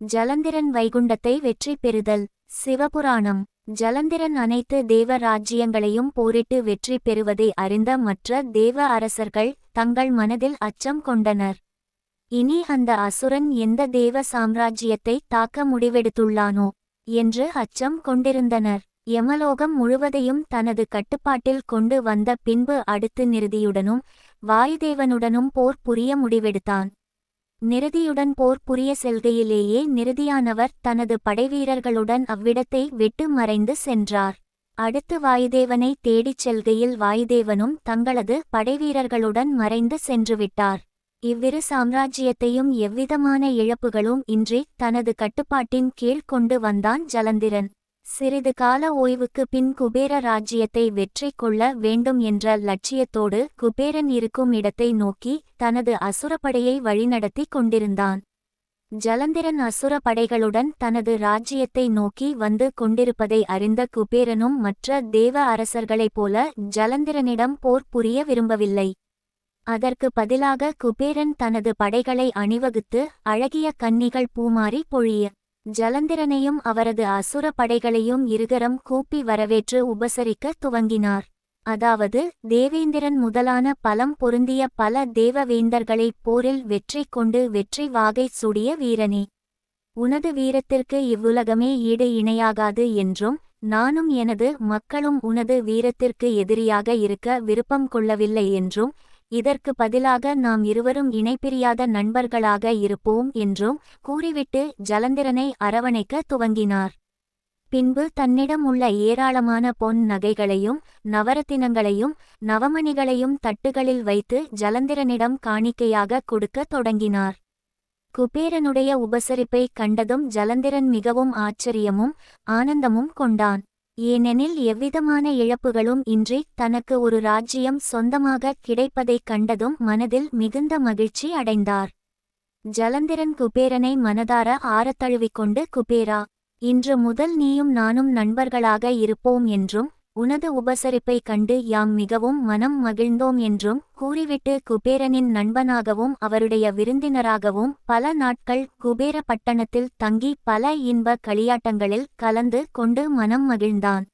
ஜலந்திரன் வைகுண்டத்தை வெற்றி பெறுதல். சிவபுராணம். ஜலந்திரன் அனைத்து தேவ ராஜ்யங்களையும் போரிட்டு வெற்றி பெறுவதை அறிந்த மற்ற தேவ அரசர்கள் தங்கள் மனதில் அச்சம் கொண்டனர். இனி அந்த அசுரன் எந்த தேவ சாம்ராஜ்யத்தை தாக்க முடிவெடுத்துள்ளானோ என்று அச்சம் கொண்டிருந்தனர். யமலோகம் முழுவதையும் தனது கட்டுப்பாட்டில் கொண்டு வந்த பின்பு அடுத்து நிருதியுடனும் வாயுதேவனுடனும் போர் புரிய முடிவெடுத்தான். நிரதியுடன் போர் புரிய செல்கையிலேயே நிருதியானவர் தனது படைவீரர்களுடன் அவ்விடத்தை விட்டு மறைந்து சென்றார். அடுத்து வாயுதேவனை தேடிச் செல்கையில் வாயுதேவனும் தங்களது படைவீரர்களுடன் மறைந்து சென்றுவிட்டார் இவ்விரு சாம்ராஜ்யத்தையும் எவ்விதமான இழப்புகளும் இன்றி தனது கட்டுப்பாட்டின் கீழ் கொண்டு வந்தான் ஜலந்திரன். சிறிது கால ஓய்வுக்கு பின் குபேர ராஜ்யத்தை வெற்றி கொள்ள வேண்டும் என்ற லட்சியத்தோடு குபேரன் இருக்கும் இடத்தை நோக்கி தனது அசுரப்படையை வழிநடத்தி கொண்டிருந்தான். ஜலந்திரன் அசுர படைகளுடன் தனது ராஜ்யத்தை நோக்கி வந்து கொண்டிருப்பதை அறிந்த குபேரனும் மற்ற தேவ அரசர்களைப் போல ஜலந்திரனிடம் போர் புரிய விரும்பவில்லை. அதற்கு பதிலாக குபேரன் தனது படைகளை அணிவகுத்து அழகிய கன்னிகள் பூமாரி பொழிய ஜலந்திரனையும் அவரது அசுர படைகளையும் இருகரம் கூப்பி வரவேற்று உபசரிக்க துவங்கினார். அதாவது தேவேந்திரன் முதலான பலம் பொருந்திய பல தேவவேந்தர்களைப் போரில் வெற்றி கொண்டு வெற்றி வாகை சுடிய வீரனே. உனது வீரத்திற்கு இவ்வுலகமே ஈடு இணையாகாது என்றும் நானும் எனது மக்களும் உனது வீரத்திற்கு எதிரியாக இருக்க விருப்பம் கொள்ளவில்லை என்றும் இதற்கு பதிலாக நாம் இருவரும் இணைப்பிரியாத நண்பர்களாக இருப்போம் என்றும் கூறிவிட்டு ஜலந்திரனை அரவணைக்க துவங்கினார். பின்பு தன்னிடம் உள்ள ஏராளமான பொன் நகைகளையும் நவரத்தினங்களையும் நவமணிகளையும் தட்டுகளில் வைத்து ஜலந்திரனிடம் காணிக்கையாக கொடுக்கத் தொடங்கினார். குபேரனுடைய உபசரிப்பை கண்டதும் ஜலந்திரன் மிகவும் ஆச்சரியமும் ஆனந்தமும் கொண்டான். ஏனெனில் எவ்விதமான இழப்புகளும் இன்றி தனக்கு ஒரு ராஜ்யம் சொந்தமாக கிடைப்பதைக் கண்டதும் மனதில் மிகுந்த மகிழ்ச்சி அடைந்தார். ஜலந்திரன் குபேரனை மனதார ஆரத்தழுவிக்கொண்டு குபேரா இன்று முதல் நீயும் நானும் நண்பர்களாக இருப்போம் என்றும் உனது உபசரிப்பை கண்டு யாம் மிகவும் மனம் மகிழ்ந்தோம் என்றும் கூறிவிட்டு குபேரனின் நண்பனாகவும் அவருடைய விருந்தினராகவும் பல நாட்கள் குபேர பட்டணத்தில் தங்கி பல இன்ப களியாட்டங்களில் கலந்து கொண்டு மனம் மகிழ்ந்தான்.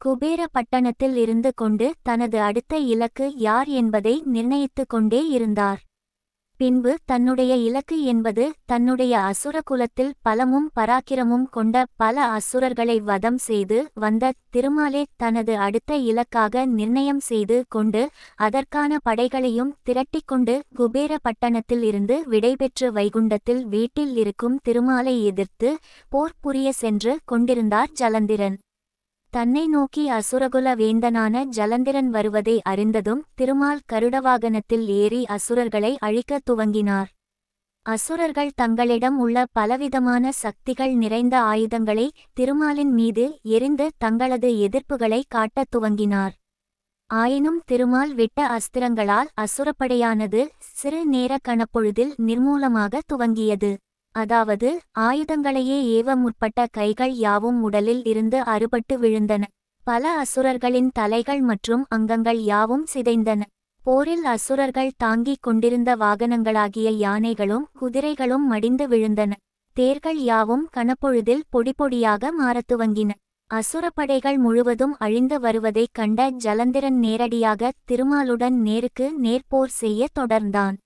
குபேர பட்டணத்தில் இருந்து கொண்டு தனது அடுத்த இலக்கு யார் என்பதை நிர்ணயித்துக் கொண்டே இருந்தார். பின்பு தன்னுடைய இலக்கு என்பது தன்னுடைய அசுர குலத்தில் பலமும் பராக்கிரமும் கொண்ட பல அசுரர்களை வதம் செய்து வந்த திருமாலே தனது அடுத்த இலக்காக நிர்ணயம் செய்து கொண்டு அதற்கான படைகளையும் திரட்டிக்கொண்டு குபேர பட்டணத்தில் இருந்து விடைபெற்று வைகுண்டத்தில் வீட்டில் இருக்கும் திருமாலை எதிர்த்து போர் புரிய சென்று கொண்டிருந்தார் ஜலந்திரன். தன்னை நோக்கி அசுரகுல வேந்தனான ஜலந்திரன் வருவதை அறிந்ததும் திருமால் கருடவாகனத்தில் ஏறி அசுரர்களை அழிக்கத் துவங்கினார். அசுரர்கள் தங்களிடம் உள்ள பலவிதமான சக்திகள் நிறைந்த ஆயுதங்களை திருமாலின் மீது எரிந்து தங்களது எதிர்ப்புகளை காட்டத் துவங்கினார். ஆயினும் திருமால் விட்ட அஸ்திரங்களால் அசுரப்படையானது சிறு நேர கணப்பொழுதில் நிர்மூலமாக துவங்கியது. அதாவது ஆயுதங்களையே ஏவ முற்பட்ட கைகள் யாவும் உடலில் இருந்து அறுபட்டு விழுந்தன. பல அசுரர்களின் தலைகள் மற்றும் அங்கங்கள் யாவும் சிதைந்தன. போரில் அசுரர்கள் தாங்கிக் கொண்டிருந்த வாகனங்களாகிய யானைகளும் குதிரைகளும் மடிந்து விழுந்தன. தேர்கள் யாவும் கனப்பொழுதில் பொடிபொடியாக மாறத் துவங்கின. அசுரப்படைகள் முழுவதும் அழிந்து வருவதைக் கண்ட ஜலந்திரன் நேரடியாக திருமாலுடன் நேருக்கு நேர்போர் செய்ய தொடர்ந்தான்.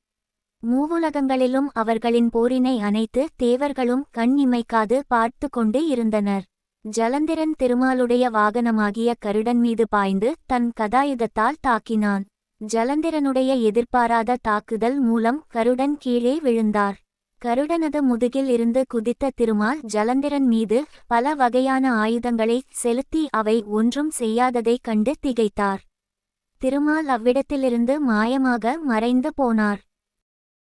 மூவுலகங்களிலும் அவர்களின் போரினை அனைத்து தேவர்களும் கண் இமைக்காது பார்த்து கொண்டு இருந்தனர். ஜலந்திரன் திருமாலுடைய வாகனமாகிய கருடன் மீது பாய்ந்து தன் கதாயுதத்தால் தாக்கினான். ஜலந்திரனுடைய எதிர்பாராத தாக்குதல் மூலம் கருடன் கீழே விழுந்தார். கருடனது முதுகில் இருந்து குதித்த திருமால் ஜலந்திரன் மீது பல வகையான ஆயுதங்களை செலுத்தி அவை ஒன்றும் செய்யாததைக் கண்டு திகைத்தார். திருமால் அவ்விடத்திலிருந்து மாயமாக மறைந்து போனார்.